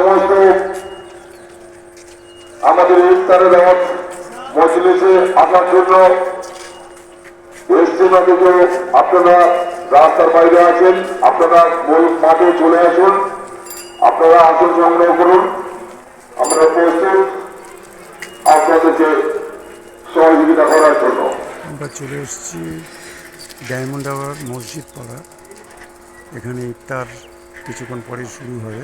সমস্ত আমাদের ইফতারে দাওয়াত মজলিসে আসার জন্য এসছেন অথচ আপনারা রাস্তার বাইরে আছেন, আপনারা মূল মাঠে চলে আসুন, আপনারা আসন সংগ্রহ করুন। আমরা আপনাদেরকে সহযোগিতা করার জন্য। আমরা চলে এসেছি ডায়মন্ড আওয়ার মসজিদ পাড়া। এখানে ইফতার কিছুক্ষণ পরে শুরু হবে।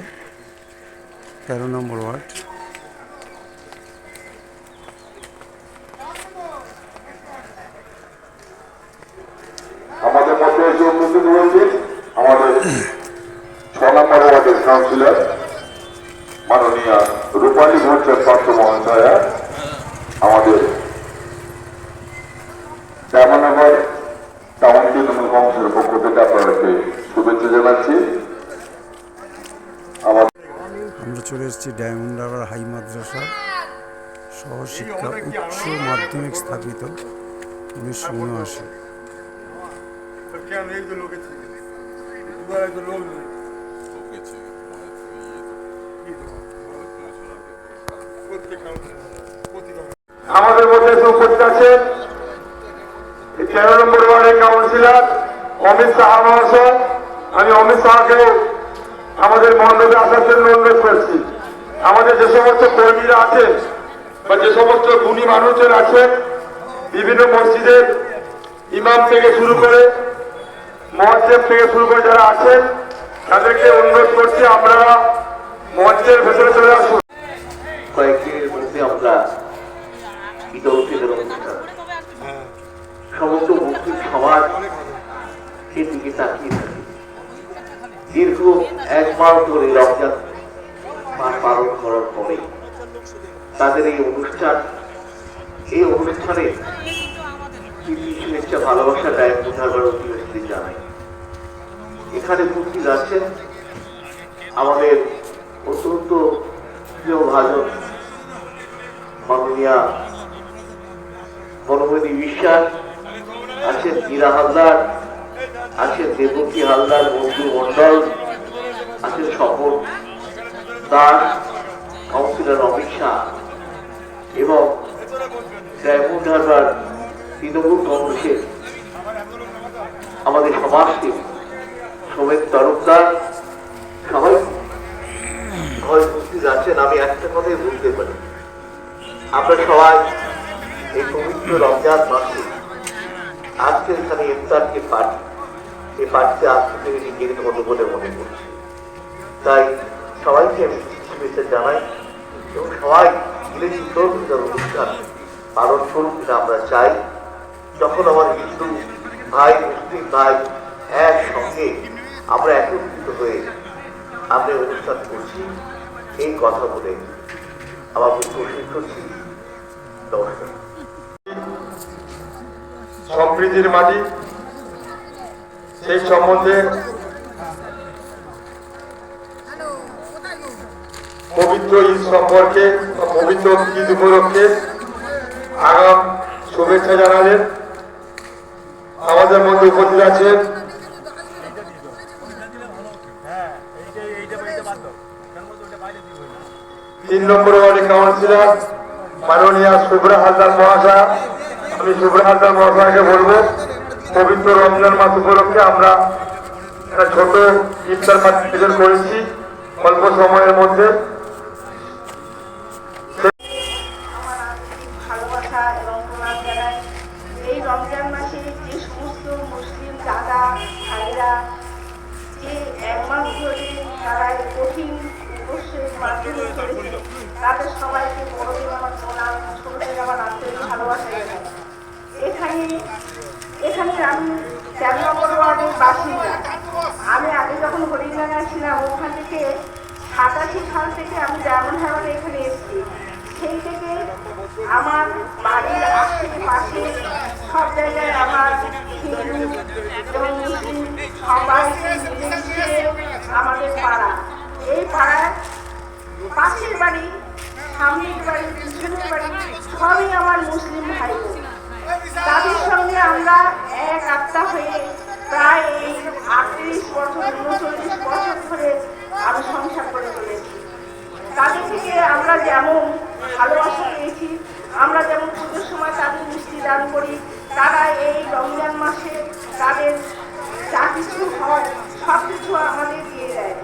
তেরো নম্বর ওয়ার্ড আমাদের মধ্যে এসে উপস্থিত হয়েছে আমাদের ছ নম্বর ওয়ার্ডের কাউন্সিলর মাননীয় রূপালী ভট্টের প্রাপ্ত মহাশয়া আমাদের শ্যামানগর টাউন তৃণমূল কংগ্রেসের পক্ষ থেকে আপনাদেরকে শুভেচ্ছা জানাচ্ছি আমার চলে ডায়মন্ড হাই মাদ্রাসা সহশিক্ষা উচ্চ মাধ্যমিক স্থাপিত উনিশশো উনআশি। প্রত্যেক আমাদের মধ্যে উপস্থিত আছেন তেরো নম্বর ওয়ার্ডের কাউন্সিলর অমিত সাহা মহাশয়। আমি অমিত সাহাকে আমাদের মণ্ডপে আসার জন্য অনুরোধ করছি। আমাদের যে সমস্ত কর্মীরা আছেন বা যে সমস্ত গুণী মানুষজন আছেন, বিভিন্ন মসজিদের ইমাম থেকে শুরু করে মহাদেব থেকে শুরু করে যারা আছেন, তাদেরকে অনুরোধ করছি আমরা মঞ্চের ভেতরে চলে আসুন আমরা সমস্ত দীর্ঘ এক মাস ধরে পালন করার পরে তাদের এই অনুষ্ঠান, এই অনুষ্ঠানে শুভেচ্ছা, ভালোবাসা, দেয় বোঝাবার অধিবাসীদের জানাই এখানে উপস্থিত আছেন আমাদের অত্যন্ত প্রিয় ভাজন মাননীয়া বনমণি বিশ্বাস, আছেন মীরা হালদার, আছেন দেবকী হালদার, বন্ধু মন্ডল আছেন স্বপন দাস কাউন্সিলর অমিত শাহ এবং ডায়মন্ড হারবার তৃণমূল কংগ্রেসের আমাদের সমাজকে সোমেন তরফদার সবাই ঘরে উপস্থিত আছেন আমি একটা কথাই বলতে পারি। আমরা সবাই এই পবিত্র রমজান মাসে আজকে এখানে ইফতারকে পার্টি, এই পার্টিতে আজকে থেকে নিজের মতো বলে মনে করছি। তাই সবাইকে আমি শুভেচ্ছা জানাই এবং সবাই মিলে সুন্দর অনুষ্ঠান পালন করুক এটা আমরা চাই। যখন আমার হিন্দু ভাই, মুসলিম ভাই একসঙ্গে আমরা একত্রিত হয়ে আমরা অনুষ্ঠান করছি, এই কথা বলে আমার বক্তব্য করছি সম্প্রীতির মাটি, সেই সম্বন্ধে পবিত্র ঈদ সম্পর্কে পবিত্র ঈদ উপলক্ষে আগাম শুভেচ্ছা জানালেন। আমাদের মধ্যে উপস্থিত আছেন তিন নম্বর ওয়ার্ডের কাউন্সিলর মাননীয় শুভ্রা হালদার মহাশয়। আমি শুভ্রা হালদার মহাশয়কে বলব, পবিত্র রমজান মাস উপলক্ষে আমরা একটা ছোট ইফতার পার্টিসিপেট করেছি। অল্প সময়ের মধ্যে আমার আন্তরিক ভালোবাসা এবং প্রণাম জানাই এই রমজান মাসে যে সমস্ত মুসলিম দাদা ভাইরা যে এক মাস ধরে তারা এই কঠিন উপসের মাধ্যমে চলেছে তাদের সবাইকে বড়দের আমার প্রণাম ছোটদের আমার আন্তরিক ভালোবাসা জানাই এখানে এখানে আমি তেরো নম্বর ওয়ার্ডের বাসিন্দা আমি আগে যখন হরিণাগায় ছিলাম ওখান থেকে সাতাশি সাল থেকে আমি ডায়মন্ড হারবারে এখানে এসেছি। সেই থেকে আমার বাড়ির আশেপাশে সব জায়গায় আমার হিন্দু এবং সবাইকে আমাদের পাড়া। এই পাড়ার পাশের বাড়ি, সামনের বাড়ি, পিছনের বাড়ি সবই আমার মুসলিম ভাই তাদের সঙ্গে আমরা এক আত্মা হয়ে প্রায় এই আটত্রিশ বছর, উনচল্লিশ বছর ধরে আমি সংসার করে চলেছি। যেমন ভালোবাসা পেয়েছি, আমরা যেমন পুজোর সময় তাদের মিষ্টি দান করি, তারা এই রমজান মাসে তাদের যা কিছু হয় সব কিছু আমাদের দিয়ে দেয়।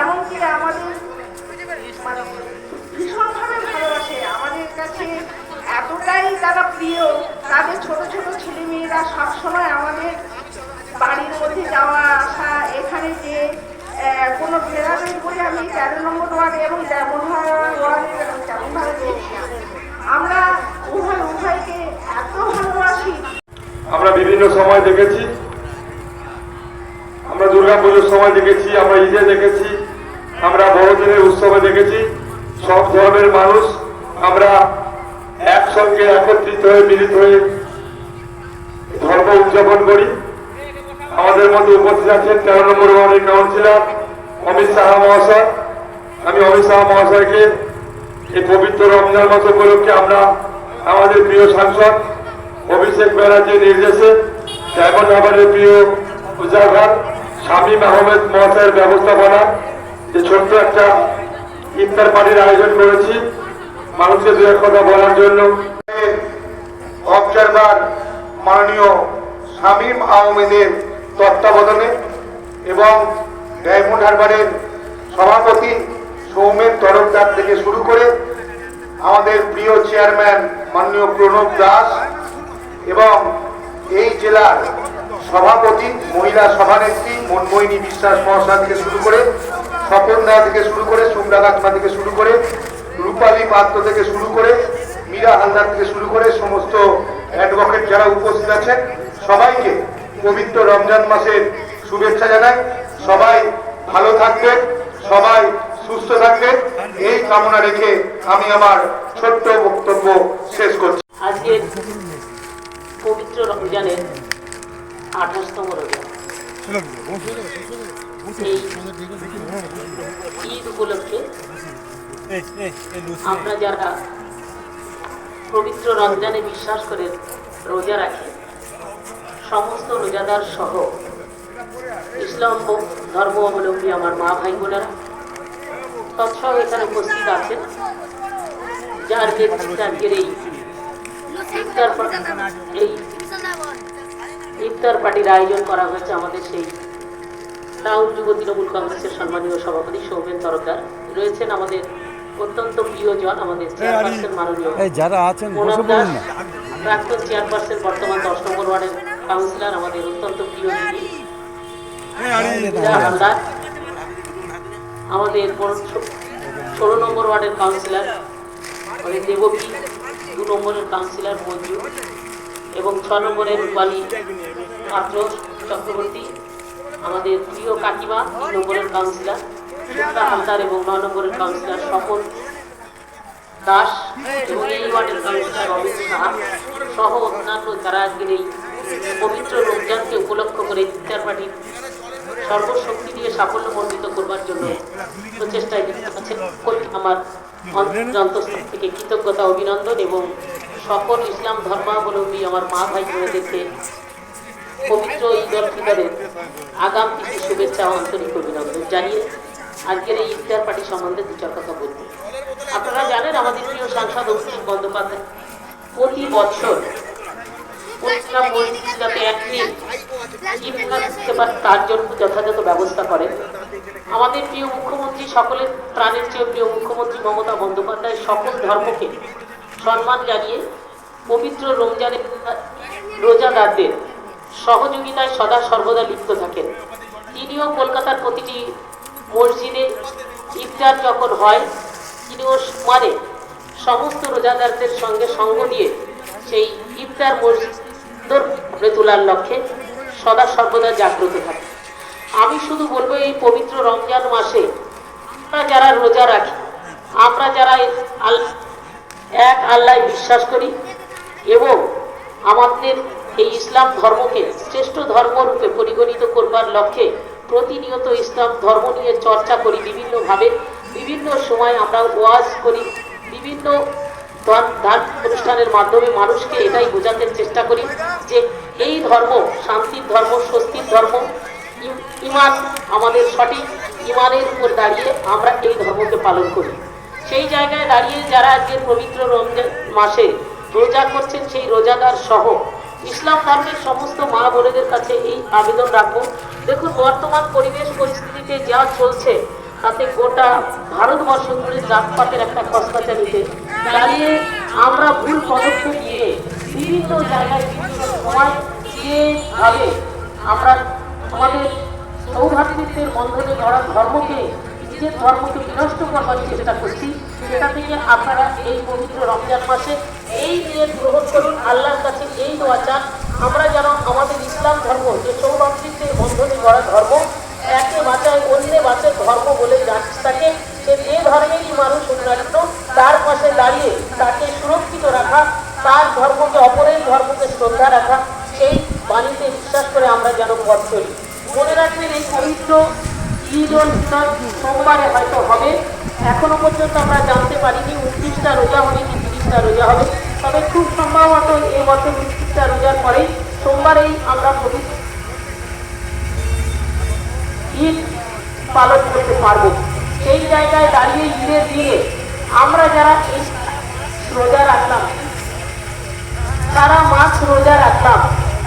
এমনকি আমাদের মানে ভীষণভাবে ভালোবাসে। আমাদের কাছে এতটাই তারা প্রিয়, তাদের ছোট ছোট ছেলে মেয়েরা সবসময় আমাদের মধ্যে যাওয়া আসা, এখানে যে কোনো ভেদাভেদ করে আমি তেরো নম্বর ওয়ার্ডে এবং যেমন ওয়ার্ডে তেমনভাবে দেখি আমরা উভয় উভয়কে এত ভালোবাসি। আমরা বিভিন্ন সময় দেখেছি। আমরা দুর্গা পুজোর সময় দেখেছি, আমরা ঈদে দেখেছি, আমরা বড়দিনের উৎসবে দেখেছি। সব ধর্মের মানুষ আমরা একসঙ্গে একত্রিত হয়ে মিলিত হয়ে ধর্ম উদযাপন করি। আমাদের মধ্যে উপস্থিত আছেন তেরো নম্বর ওয়ার্ডের কাউন্সিলর অমিত সাহা মহাশয়। আমি অমিত সাহা মহাশয়কে এই পবিত্র রমজান মাস উপলক্ষে আমরা আমাদের প্রিয় সাংসদ অভিষেক ব্যানার্জির নির্দেশে ডায়মন্ড হাবারের প্রিয় উজাগার শামীম আহমেদ মহাশয়ের ব্যবস্থাপনা, যে ছোট্ট একটা ইফতার পার্টির আয়োজন করেছি। মানুষকে দু কথা বলার জন্য অবজারভার মাননীয় শামীম আহমেদের তত্ত্বাবধানে এবং ডায়মন্ড হারবারের সভাপতি সৌমেন তরফদার থেকে শুরু করে আমাদের প্রিয় চেয়ারম্যান মাননীয় প্রণব দাস এবং এই জেলার সভাপতি, মহিলা সভানেত্রী মনমোহিনী বিশ্বাস মহাশয় থেকে শুরু করে স্বপন দা থেকে শুরু করে সুমরা গাছমা থেকে শুরু করে, রূপালী পাত্র থেকে শুরু করে, মীরা হালদার থেকে শুরু করে সমস্ত অ্যাডভোকেট যারা উপস্থিত আছেন, সবাইকে পবিত্র রমজান মাসের শুভেচ্ছা জানাই। সবাই ভালো থাকবেন সবাই সুস্থ থাকবেন এই কামনা রেখে আমি আমার ছোট্ট বক্তব্য শেষ করছি। আজকের পবিত্র রমজানের আঠাশতম ঈদ উপলক্ষে আমরা যারা পবিত্র রমজানে বিশ্বাস করে রোজা রাখি সমস্ত রোজাদার সহ ইসলাম ধর্ম অবলম্বী আমার মা ভাই বোনেরা তৎসহ এখানে উপস্থিত আছেন। যার আজকের এই ইফতার এই ইফতার পার্টির আয়োজন করা হয়েছে আমাদের সেই টাউন যুব তৃণমূল কংগ্রেসের সম্মানীয় সভাপতি সৌমেন তরফদার। রয়েছেন আমাদের অত্যন্ত প্রিয়জন আমাদের চেয়ারপারসন মাননীয় যারা আছেন প্রাক্তন চেয়ারপারসন বর্তমান দশ নম্বর ওয়ার্ডের কাউন্সিলর আমাদের অত্যন্ত প্রিয় দিদি মীরা হালদার আমাদের ষোলো নম্বর ওয়ার্ডের কাউন্সিলর আমাদের দেবকী দু নম্বরের কাউন্সিলর মঞ্জু এবং ছ নম্বরের রূপালী পাত্র চক্রবর্তী আমাদের প্রিয় কাকিমা তিন নম্বরের কাউন্সিলর সুপ্রা হালদার এবং ন নম্বরের কাউন্সিলর স্বপন দাস এবং এই ওয়ার্ডের কাউন্সিলর অমিত সাহা সহ অন্যান্য যারা আজকের এই পবিত্র রমজানকে উপলক্ষ করে ইফতার পার্টির সর্বশক্তি দিয়ে সাফল্যমণ্ডিত করবার জন্য প্রচেষ্টায় লিপ্ত আছেন আমার অন্তঃস্থ থেকে কৃতজ্ঞতা, অভিনন্দন এবং সকল ইসলাম ধর্মাবলম্বী আমার মা ভাই বোনেদেরকে পবিত্র ঈদ উল ফিতরের আগাম কিছু শুভেচ্ছা আন্তরিক অভিনন্দন জানিয়ে আজকের এই ইফতার পার্টি সম্বন্ধে দু চার কথা বলব। আপনারা জানেন আমাদের প্রিয় সাংসদ অভিষেক বন্দ্যোপাধ্যায় প্রতি বছর প্রতিটা মসজিদ যাতে একদিন তার জন্য যথাযথ ব্যবস্থা করেন আমাদের প্রিয় মুখ্যমন্ত্রী, সকলের প্রাণের চেয়ে প্রিয় মুখ্যমন্ত্রী মমতা বন্দ্যোপাধ্যায় সকল ধর্মকে সম্মান জানিয়ে পবিত্র রমজানের রোজাদারদের সহযোগিতায় সদা সর্বদা লিপ্ত থাকেন। তিনিও কলকাতার প্রতিটি মসজিদে ইফতার যখন হয়, তিনিও মানে সমস্ত রোজাদারদের সঙ্গে সঙ্গ দিয়ে সেই ইফতার মসজিদ গড়ে তোলার লক্ষ্যে সদা সর্বদা জাগ্রত থাকে। আমি শুধু বলব, এই পবিত্র রমজান মাসে আমরা যারা রোজা রাখি, আমরা যারা এক আল্লাহ বিশ্বাস করি এবং আমাদের এই ইসলাম ধর্মকে শ্রেষ্ঠ ধর্মরূপে পরিগণিত করবার লক্ষ্যে প্রতিনিয়ত ইসলাম ধর্ম নিয়ে চর্চা করি বিভিন্নভাবে, বিভিন্ন সময় আমরা ওয়াজ করি, বিভিন্ন দান অনুষ্ঠানের মাধ্যমে মানুষকে এটাই বোঝাতে চেষ্টা করি যে এই ধর্ম, শান্তির ধর্ম, স্বস্তির ধর্ম ইমান আমাদের সঠিক ইমানের উপর দাঁড়িয়ে আমরা এই ধর্মকে পালন করি। সেই জায়গায় দাঁড়িয়ে যারা আজকে পবিত্র রমজান মাসে রোজা করছেন, সেই রোজাদার সহ ইসলাম ধর্মের সমস্ত মা বোনেদের কাছে এই আবেদন রাখব। দেখুন, বর্তমান পরিবেশ পরিস্থিতিতে যা চলছে তাতে গোটা ভারতবর্ষ জুড়ে জাতপাতের একটা কষ্টাচারিতে দাঁড়িয়ে আমরা ভুল পদক্ষেপ নিয়ে বিভিন্ন জায়গায় বিভিন্ন সময় যেভাবে আমরা আমাদের সৌভাতৃত্বের বন্ধনে ধরা ধর্মকে, নিজের ধর্মকে বিনষ্ট করবার চেষ্টা করছি, সেটা থেকে আপনারা এই পবিত্র রমজান মাসে এই দিনে গ্রহণ করুন, আল্লাহর কাছে এই দোয়া চান, আমরা যেন আমাদের ইসলাম ধর্ম, যে সৌভাতৃত্বের বন্ধনে গড়া ধর্ম একে বাঁচায়, অন্যে বাঁচায় ধর্ম বলে জানিস তাকে। সে যে ধর্মেরই মানুষ হোক তার পাশে দাঁড়িয়ে তাকে সুরক্ষিত রাখা, তার ধর্মকে, অপরের ধর্মকে শ্রদ্ধা রাখা, সেই বাণীতে বিশ্বাস করে আমরা যেন পথ চলি। মনে রাখবেন এই পবিত্র ঈদ সোমবারে হয়তো হবে। এখনও পর্যন্ত আমরা জানতে পারিনি, উনত্রিশটা রোজা হবে কি তিরিশটা রোজা হবে। তবে খুব সম্ভবত এই বছর উনত্রিশটা রোজার পরেই সোমবারেই আমরা পবিত্র ঈদ পালন করতে পারব। সেই জায়গায় দাঁড়িয়ে ঈদের দিনে আমরা যারা রোজা রাখলাম, তারা মাছ রোজা রাখলাম,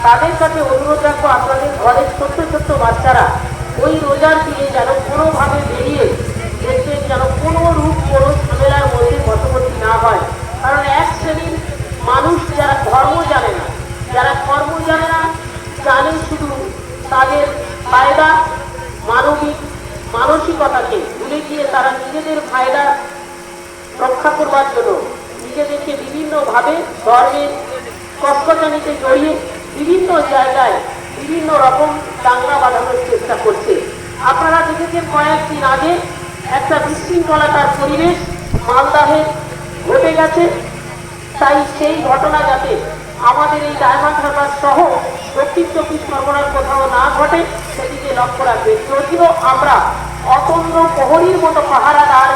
তাদের কাছে অনুরোধ রাখব আপনাদের ঘরের ছোট্ট ছোট্ট বাচ্চারা ওই রোজার দিনে যেন কোনোভাবে বেরিয়ে দেখবেন যেন কোনো রূপ কোনো ঝামেলার মধ্যে বশবর্তী না হয়। কারণ এক শ্রেণির মানুষ যারা ধর্ম জানে না, যারা কর্ম জানে না, জানে শুধু তাদের ফায়দা মানবিক মানসিকতাকে ভুলে গিয়ে তারা নিজেদের ফায়দা রক্ষা করবার জন্য নিজেদেরকে বিভিন্নভাবে ধর্মের কষ্টকানিতে জড়িয়ে বিভিন্ন জায়গায় বিভিন্ন রকম দাঙ্গা বাঁধানোর চেষ্টা করছে। আপনারা দেখেছেন কয়েকদিন আগে একটা বিশৃঙ্খলাতার পরিবেশ মালদাহে ঘটে গেছে। তাই সেই ঘটনা যাতে আমাদের এই ডায়মন্ড হারবার সহ দক্ষিণ চব্বিশ পরগনার কোথাও না ঘটে, সেদিকে লক্ষ্য রাখবে। যদিও আমরা অতন্দ্র প্রহরীর মতো পাহারাদার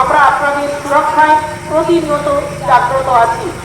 আমরা আপনাদের সুরক্ষায় প্রতিনিয়ত জাগ্রত আছি।